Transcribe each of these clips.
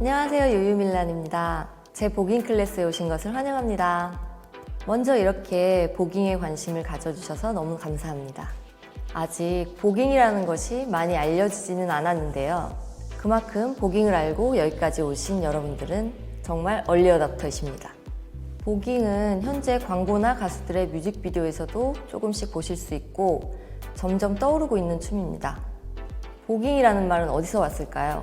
안녕하세요. 유유밀란입니다. 제 보깅 클래스에 오신 것을 환영합니다. 먼저 이렇게 보깅에 관심을 가져주셔서 너무 감사합니다. 아직 보깅이라는 것이 많이 알려지지는 않았는데요. 그만큼 보깅을 알고 여기까지 오신 여러분들은 정말 얼리어답터이십니다. 보깅은 현재 광고나 가수들의 뮤직비디오에서도 조금씩 보실 수 있고 점점 떠오르고 있는 춤입니다. 보깅이라는 말은 어디서 왔을까요?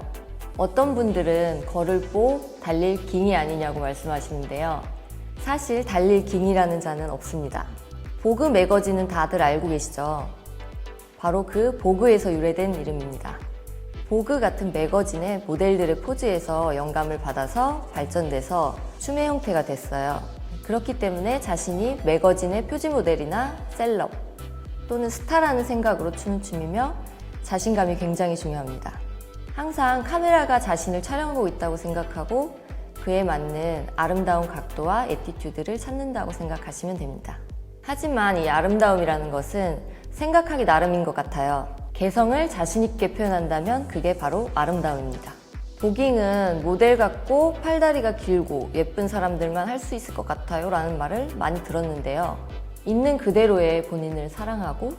어떤 분들은 걸을 보, 달릴 깅이 아니냐고 말씀하시는데요. 사실 달릴 깅이라는 자는 없습니다. 보그 매거진은 다들 알고 계시죠? 바로 그 보그에서 유래된 이름입니다. 보그 같은 매거진의 모델들의 포즈에서 영감을 받아서 발전돼서 춤의 형태가 됐어요. 그렇기 때문에 자신이 매거진의 표지 모델이나 셀럽 또는 스타라는 생각으로 추는 춤이며 자신감이 굉장히 중요합니다. 항상 카메라가 자신을 촬영하고 있다고 생각하고 그에 맞는 아름다운 각도와 에티튜드를 찾는다고 생각하시면 됩니다. 하지만 이 아름다움이라는 것은 생각하기 나름인 것 같아요. 개성을 자신있게 표현한다면 그게 바로 아름다움입니다. 보깅은 모델 같고 팔다리가 길고 예쁜 사람들만 할 수 있을 것 같아요 라는 말을 많이 들었는데요. 있는 그대로의 본인을 사랑하고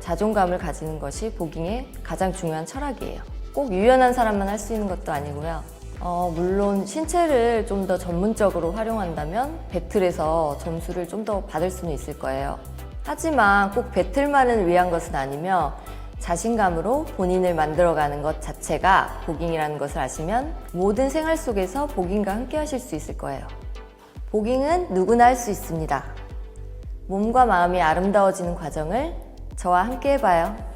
자존감을 가지는 것이 보깅의 가장 중요한 철학이에요. 꼭 유연한 사람만 할 수 있는 것도 아니고요. 어, 물론 신체를 좀 더 전문적으로 활용한다면 배틀에서 점수를 좀 더 받을 수는 있을 거예요. 하지만 꼭 배틀만을 위한 것은 아니며 자신감으로 본인을 만들어가는 것 자체가 보깅이라는 것을 아시면 모든 생활 속에서 보깅과 함께 하실 수 있을 거예요. 보깅은 누구나 할 수 있습니다. 몸과 마음이 아름다워지는 과정을 저와 함께 해봐요.